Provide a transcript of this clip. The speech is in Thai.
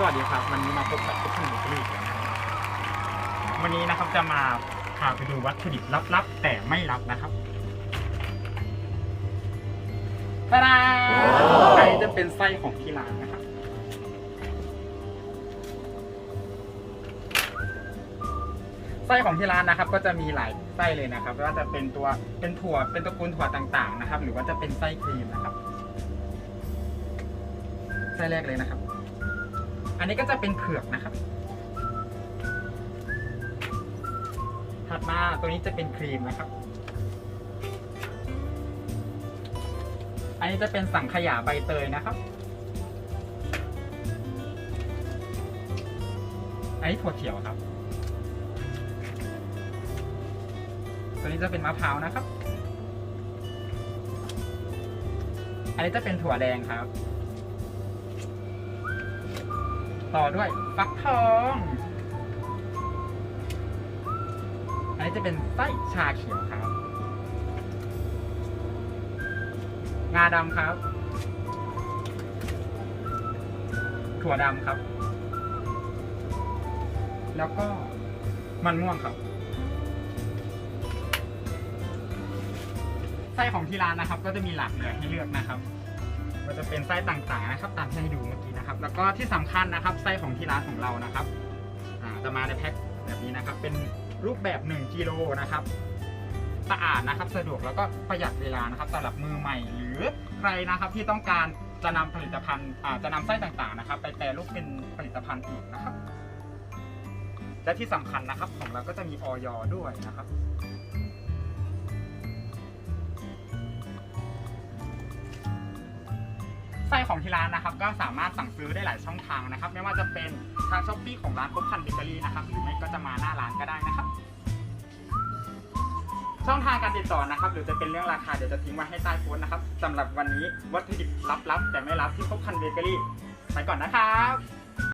สวัสดีครับ วันนี้มาพบกับทุกคนอีกแล้วนะครับวันนี้นะครับจะมาพาไปดูวัตถุดิบลับๆ แต่ไม่ลับนะครับตาดาอันนี้จะเป็นไส้ของที่ร้านนะครับ ไส้ของที่ร้านนะครับ ก็จะมีหลายไส้เลยนะครับไม่ว่าจะเป็นตัวเป็นถั่วเป็นตระกูลถั่วต่าง ๆ นะครับ หรือว่าจะเป็นไส้ครีมนะครับ ไส้แรกเลยนะครับ อันนี้ก็จะเป็นเผือกนะครับ ถัดมาตัวนี้จะเป็นครีมนะครับ อันนี้จะเป็นสังขยาใบเตยนะครับ อันนี้ถั่วเขียวครับ ตัวนี้จะเป็นมะพร้าวนะครับ อันนี้จะเป็นถั่วแดงครับ ต่อด้วยฟักทอง อันนี้จะเป็นไส้ชาเขียวครับ งาดำครับ ถั่วดำครับ แล้วก็มันม่วงครับ ไส้ของที่ร้านนะครับ ก็จะมีหลากหลายให้เลือกนะครับ ก็จะเป็นไส้ต่างๆนะครับตามที่ให้ดู แล้วก็ที่สำคัญนะครับไส้ของที่ร้านของเรานะครับจะมาในแพ็คแบบนี้นะครับ เป็นรูปแบบ1กิโลนะครับสะอาดนะครับสะดวกแล้วก็ประหยัดเวลานะครับสำหรับมือใหม่ หรือใครนะครับที่ต้องการจะนำผลิตภัณฑ์จะนำไส้ต่างๆนะครับ ไปแปรรูปเป็นผลิตภัณฑ์อีกนะครับ และที่สำคัญนะครับของเราก็จะมีออยด้วยนะครับ ไส้ของที่ร้านนะครับก็สามารถสั่งซื้อได้หลายช่องทางนะครับ ไม่ว่าจะเป็นทางช้อปปี้ของร้านพบพันเบเกอรี่นะครับหรือไม่ก็จะมาหน้าร้านก็ได้นะครับ ช่องทางการติดต่อนะครับหรือจะเป็นเรื่องราคาเดี๋ยวจะทิ้งไว้ให้ใต้โพสต์นะครับสำหรับวันนี้วัตถุดิบลับๆแต่ไม่ลับที่พบพันเบเกอรี่ไปก่อนนะครับ